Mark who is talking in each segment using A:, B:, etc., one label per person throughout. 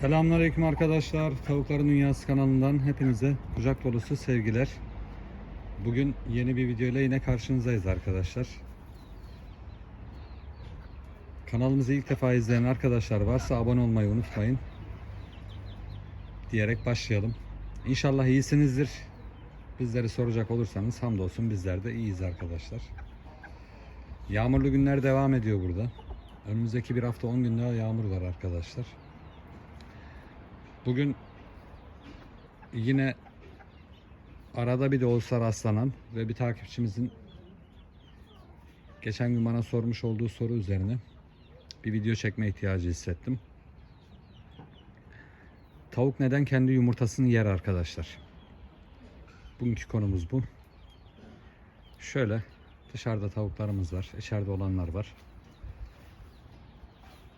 A: Selamünaleyküm arkadaşlar. Tavukların Dünyası kanalından hepinize kucak dolusu sevgiler. Bugün yeni bir video ile yine karşınızdayız arkadaşlar. Kanalımızı ilk defa izleyen arkadaşlar varsa abone olmayı unutmayın. Diyerek başlayalım. İnşallah iyisinizdir. Bizleri soracak olursanız hamdolsun bizler de iyiyiz arkadaşlar. Yağmurlu günler devam ediyor burada. Önümüzdeki bir hafta 10 gün daha yağmur var arkadaşlar. Bugün yine arada bir de olsa rastlanan ve bir takipçimizin geçen gün bana sormuş olduğu soru üzerine bir video çekme ihtiyacı hissettim. Tavuk neden kendi yumurtasını yer arkadaşlar? Bugünkü konumuz bu. Şöyle dışarıda tavuklarımız var, içeride olanlar var.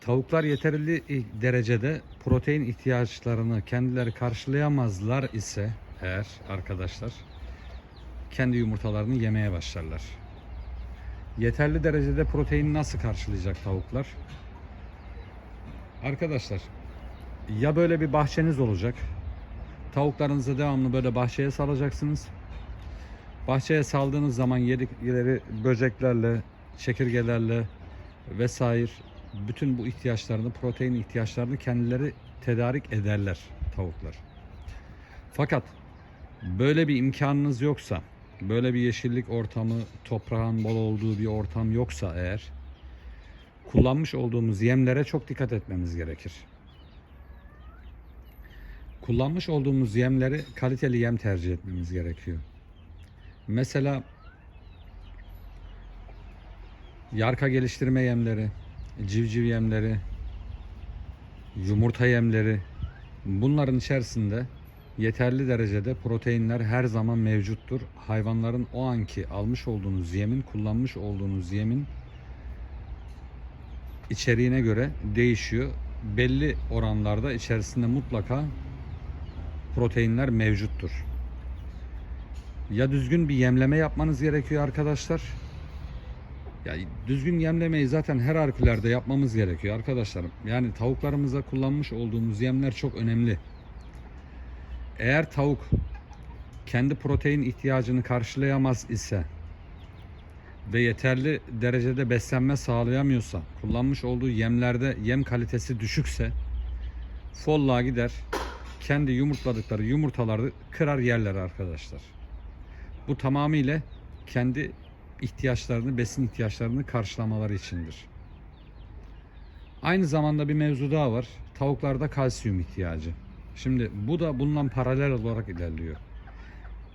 A: Tavuklar yeterli derecede protein ihtiyaçlarını kendileri karşılayamazlar ise eğer arkadaşlar kendi yumurtalarını yemeye başlarlar. Yeterli derecede protein nasıl karşılayacak tavuklar? Arkadaşlar ya böyle bir bahçeniz olacak. Tavuklarınızı devamlı böyle bahçeye salacaksınız. Bahçeye saldığınız zaman yedikleri böceklerle, çekirgelerle vesaire bütün bu ihtiyaçlarını, protein ihtiyaçlarını kendileri tedarik ederler tavuklar. Fakat böyle bir imkanınız yoksa, böyle bir yeşillik ortamı, toprağın bol olduğu bir ortam yoksa eğer kullanmış olduğumuz yemlere çok dikkat etmemiz gerekir. Kullanmış olduğumuz yemleri kaliteli yem tercih etmemiz gerekiyor. Mesela yarka geliştirme yemleri, civciv yemleri, yumurta yemleri bunların içerisinde yeterli derecede proteinler her zaman mevcuttur. Hayvanların o anki almış olduğunuz yemin, kullanmış olduğunuz yemin içeriğine göre değişiyor. Belli oranlarda içerisinde mutlaka proteinler mevcuttur. Ya düzgün bir yemleme yapmanız gerekiyor arkadaşlar ya düzgün yemlemeyi zaten her harflerde yapmamız gerekiyor arkadaşlarım. Yani tavuklarımıza kullanmış olduğumuz yemler çok önemli. Eğer tavuk kendi protein ihtiyacını karşılayamaz ise ve yeterli derecede beslenme sağlayamıyorsa, kullanmış olduğu yemlerde yem kalitesi düşükse folluğa gider. Kendi yumurtladıkları yumurtaları kırar yerler arkadaşlar. Bu tamamıyla kendi ihtiyaçlarını, besin ihtiyaçlarını karşılamaları içindir. Aynı zamanda bir mevzu daha var. Tavuklarda kalsiyum ihtiyacı. Şimdi bu da bundan paralel olarak ilerliyor.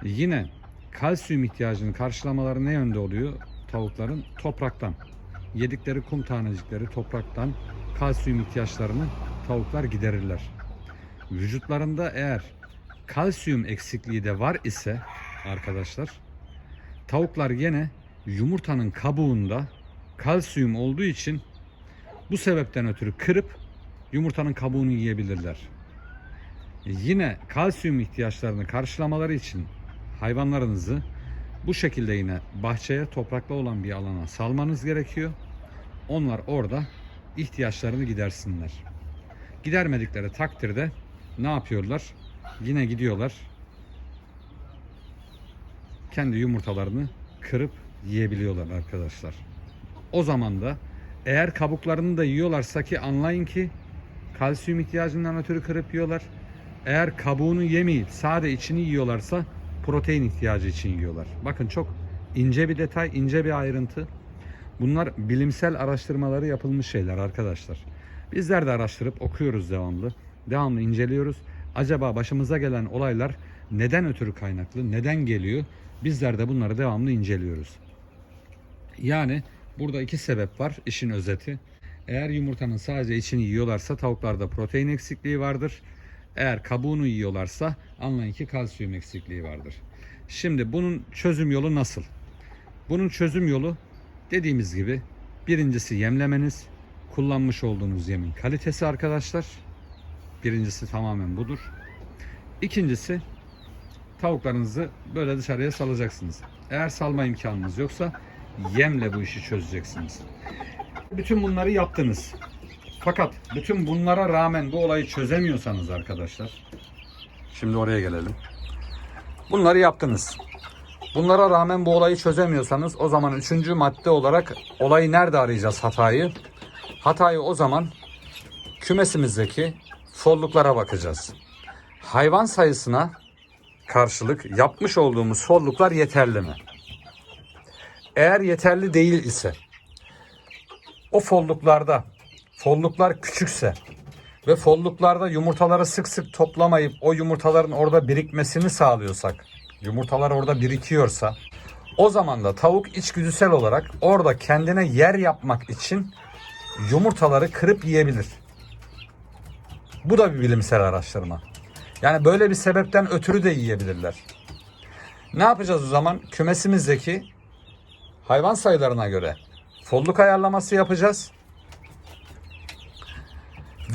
A: Yine kalsiyum ihtiyacını karşılamaları ne yönde oluyor? Tavukların topraktan. Yedikleri kum tanecikleri topraktan kalsiyum ihtiyaçlarını tavuklar giderirler. Vücutlarında eğer kalsiyum eksikliği de var ise arkadaşlar tavuklar yine yumurtanın kabuğunda kalsiyum olduğu için bu sebepten ötürü kırıp yumurtanın kabuğunu yiyebilirler. Yine kalsiyum ihtiyaçlarını karşılamaları için hayvanlarınızı bu şekilde yine bahçeye topraklı olan bir alana salmanız gerekiyor. Onlar orada ihtiyaçlarını gidersinler. Gidermedikleri takdirde ne yapıyorlar? Yine gidiyorlar. Kendi yumurtalarını kırıp yiyebiliyorlar arkadaşlar. O zaman da eğer kabuklarını da yiyorlarsa ki anlayın ki kalsiyum ihtiyacından ötürü kırıp yiyorlar. Eğer kabuğunu yemeyip sade içini yiyorlarsa protein ihtiyacı için yiyorlar. Bakın çok ince bir detay, ince bir ayrıntı. Bunlar bilimsel araştırmaları yapılmış şeyler arkadaşlar. Bizler de araştırıp okuyoruz devamlı. Devamlı inceliyoruz. Acaba başımıza gelen olaylar neden ötürü kaynaklı, neden geliyor? Bizler de bunları devamlı inceliyoruz. Yani burada iki sebep var işin özeti. Eğer yumurtanın sadece içini yiyorlarsa tavuklarda protein eksikliği vardır. Eğer kabuğunu yiyorlarsa anlayın ki kalsiyum eksikliği vardır. Şimdi bunun çözüm yolu nasıl? Bunun çözüm yolu dediğimiz gibi birincisi yemlemeniz, kullanmış olduğunuz yemin kalitesi arkadaşlar. Birincisi tamamen budur. İkincisi tavuklarınızı böyle dışarıya salacaksınız. Eğer salma imkanınız yoksa yemle bu işi çözeceksiniz. Bütün bunları yaptınız. Fakat bütün bunlara rağmen bu olayı çözemiyorsanız arkadaşlar. Şimdi oraya gelelim. Bunları yaptınız. Bunlara rağmen bu olayı çözemiyorsanız o zaman üçüncü madde olarak olayı nerede arayacağız hatayı? Hatayı o zaman kümesimizdeki folluklara bakacağız. Hayvan sayısına karşılık yapmış olduğumuz folluklar yeterli mi? Eğer yeterli değil ise o folluklarda folluklar küçükse ve folluklarda yumurtaları sık sık toplamayıp o yumurtaların orada birikmesini sağlıyorsak, yumurtalar orada birikiyorsa o zaman da tavuk içgüdüsel olarak orada kendine yer yapmak için yumurtaları kırıp yiyebilir. Bu da bir bilimsel araştırma. Yani böyle bir sebepten ötürü de yiyebilirler. Ne yapacağız o zaman? Kümesimizdeki hayvan sayılarına göre folluk ayarlaması yapacağız.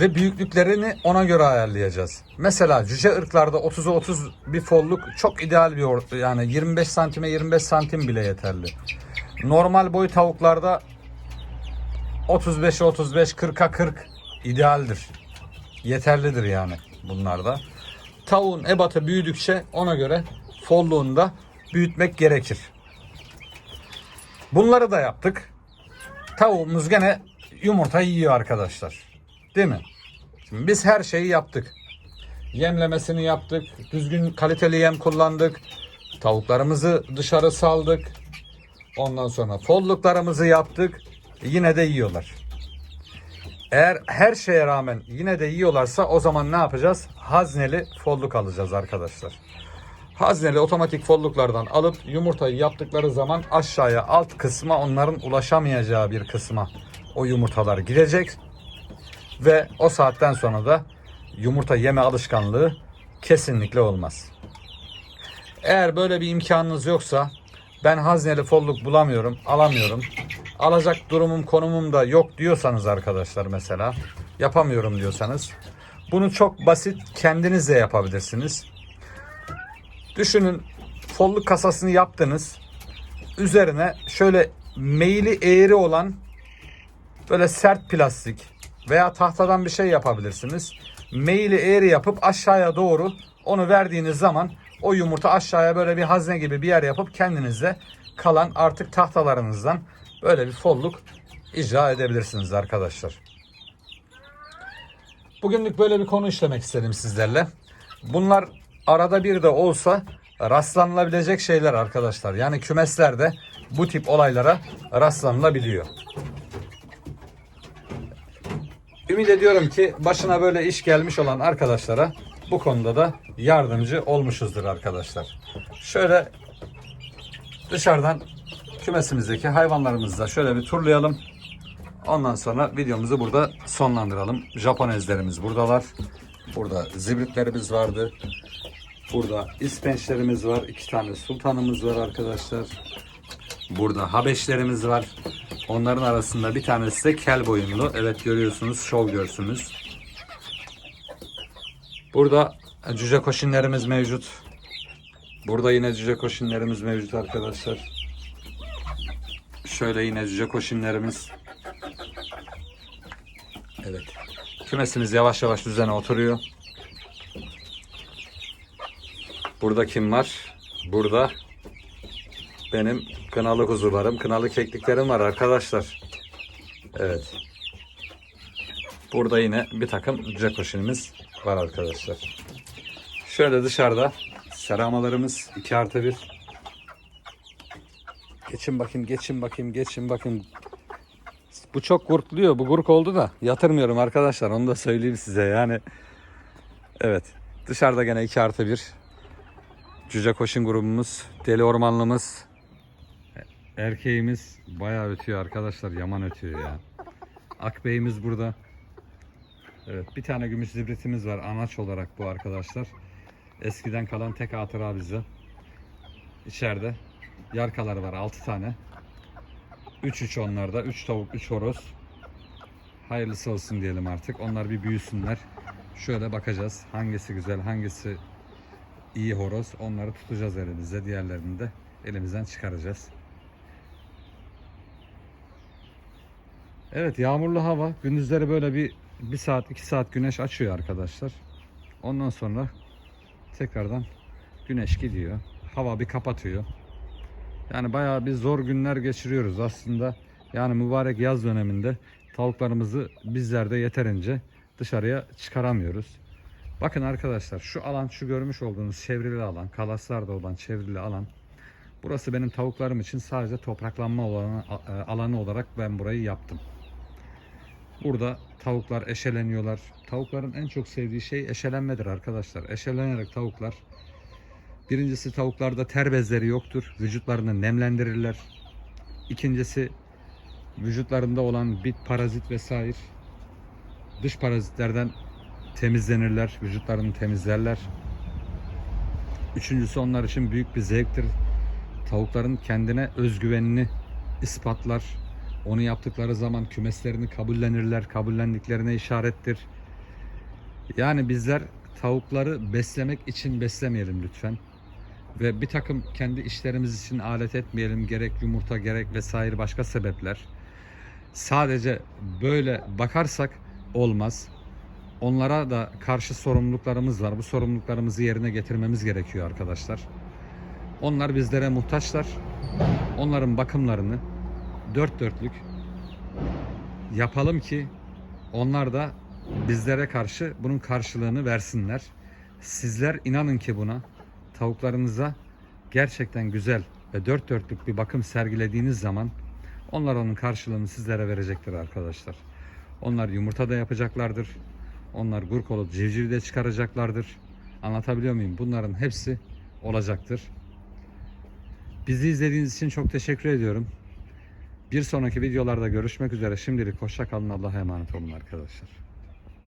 A: Ve büyüklüklerini ona göre ayarlayacağız. Mesela cüce ırklarda 30'a 30 bir folluk çok ideal bir or- yani 25 santime 25 santim bile yeterli. Normal boy tavuklarda 35'e 35, 40'a 40 idealdir. Yeterlidir yani bunlarda. Tavuğun ebatı büyüdükçe ona göre folluğunu da büyütmek gerekir. Bunları da yaptık. Tavuğumuz gene yumurta yiyor arkadaşlar. Değil mi? Şimdi biz her şeyi yaptık. Yemlemesini yaptık. Düzgün kaliteli yem kullandık. Tavuklarımızı dışarı saldık. Ondan sonra folluklarımızı yaptık. Yine de yiyorlar. Eğer her şeye rağmen yine de yiyorlarsa o zaman ne yapacağız? Hazneli folluk alacağız arkadaşlar. Hazneli otomatik folluklardan alıp yumurtayı yaptıkları zaman aşağıya alt kısma onların ulaşamayacağı bir kısma o yumurtalar girecek. Ve o saatten sonra da yumurta yeme alışkanlığı kesinlikle olmaz. Eğer böyle bir imkanınız yoksa ben hazneli folluk bulamıyorum, alamıyorum. Alacak durumum, konumum da yok diyorsanız arkadaşlar mesela, yapamıyorum diyorsanız bunu çok basit kendiniz de yapabilirsiniz. Düşünün folluk kasasını yaptınız. Üzerine şöyle meyili eğri olan böyle sert plastik veya tahtadan bir şey yapabilirsiniz. Meyili eğri yapıp aşağıya doğru onu verdiğiniz zaman o yumurta aşağıya böyle bir hazne gibi bir yer yapıp kendinize kalan artık tahtalarınızdan böyle bir folluk icra edebilirsiniz arkadaşlar. Bugünlük böyle bir konu işlemek istedim sizlerle. Bunlar arada bir de olsa rastlanılabilecek şeyler arkadaşlar. Yani kümeslerde bu tip olaylara rastlanılabiliyor. Ümit ediyorum ki başına böyle iş gelmiş olan arkadaşlara bu konuda da yardımcı olmuşuzdur arkadaşlar. Şöyle dışarıdan kümesimizdeki hayvanlarımızı da şöyle bir turlayalım. Ondan sonra videomuzu burada sonlandıralım. Japon ezlerimiz buradalar. Burada zibritlerimiz vardı. Burada ispençlerimiz var. iki tane sultanımız var arkadaşlar. Burada habeşlerimiz var. Onların arasında bir tanesi de kel boyunlu. Evet görüyorsunuz şov görsünüz. Burada cüce koşinlerimiz mevcut. Burada yine cüce koşinlerimiz mevcut arkadaşlar. Şöyle yine cüce koşinlerimiz. Evet. Kümesimiz yavaş yavaş düzene oturuyor. Burada kim var? Burada benim kınalı kuzularım, kınalı kekliklerim var arkadaşlar. Evet. Burada yine bir takım cekoşinimiz var arkadaşlar. Şöyle dışarıda seramalarımız 2 artı 1. Geçin bakayım, geçin bakayım, geçin bakayım. Bu çok gurkluyor. Bu gurk oldu da yatırmıyorum arkadaşlar. Onu da söyleyeyim size yani. Evet. Dışarıda gene 2 artı 1. Cüce koşun grubumuz. Deli ormanlımız. Erkeğimiz bayağı ötüyor arkadaşlar. Yaman ötüyor ya. Akbeyimiz burada. Evet bir tane gümüş zibritimiz var anaç olarak bu arkadaşlar. Eskiden kalan tek hatıra bize. İçeride yarkaları var 6 tane. 3 3 onlarda. 3 tavuk, 3 horoz. Hayırlısı olsun diyelim artık. Onlar bir büyüsünler. Şöyle bakacağız. Hangisi güzel, hangisi iyi horoz. Onları tutacağız elimizde. Diğerlerini de elimizden çıkaracağız. Evet yağmurlu hava. Gündüzleri böyle bir, bir saat iki saat güneş açıyor arkadaşlar. Ondan sonra tekrardan güneş gidiyor. Hava bir kapatıyor. Yani bayağı bir zor günler geçiriyoruz aslında. Yani mübarek yaz döneminde tavuklarımızı bizler de yeterince dışarıya çıkaramıyoruz. Bakın arkadaşlar şu alan şu görmüş olduğunuz çevrili alan kalaslarda olan çevrili alan burası benim tavuklarım için sadece topraklanma alanı, alanı olarak ben burayı yaptım. Burada tavuklar eşeleniyorlar. Tavukların en çok sevdiği şey eşelenmedir arkadaşlar. Eşelenerek tavuklar birincisi tavuklarda ter bezleri yoktur. Vücutlarını nemlendirirler. İkincisi vücutlarında olan bit, parazit vesaire dış parazitlerden temizlenirler. Vücutlarını temizlerler. Üçüncüsü onlar için büyük bir zevktir. Tavukların kendine özgüvenini ispatlar. Onu yaptıkları zaman kümeslerini kabullenirler. Kabullendiklerine işarettir. Yani bizler tavukları beslemek için beslemeyelim lütfen. Ve bir takım kendi işlerimiz için alet etmeyelim. Gerek yumurta gerek vesaire başka sebepler. Sadece böyle bakarsak olmaz. Onlara da karşı sorumluluklarımız var. Bu sorumluluklarımızı yerine getirmemiz gerekiyor arkadaşlar. Onlar bizlere muhtaçlar. Onların bakımlarını dört dörtlük yapalım ki onlar da bizlere karşı bunun karşılığını versinler. Sizler inanın ki buna tavuklarınıza gerçekten güzel ve dört dörtlük bir bakım sergilediğiniz zaman onlar onun karşılığını sizlere verecektir arkadaşlar. Onlar yumurta da yapacaklardır. Onlar gurk olup civciv de çıkaracaklardır. Anlatabiliyor muyum? Bunların hepsi olacaktır. Bizi izlediğiniz için çok teşekkür ediyorum. Bir sonraki videolarda görüşmek üzere. Şimdilik hoşça kalın. Allah'a emanet olun arkadaşlar.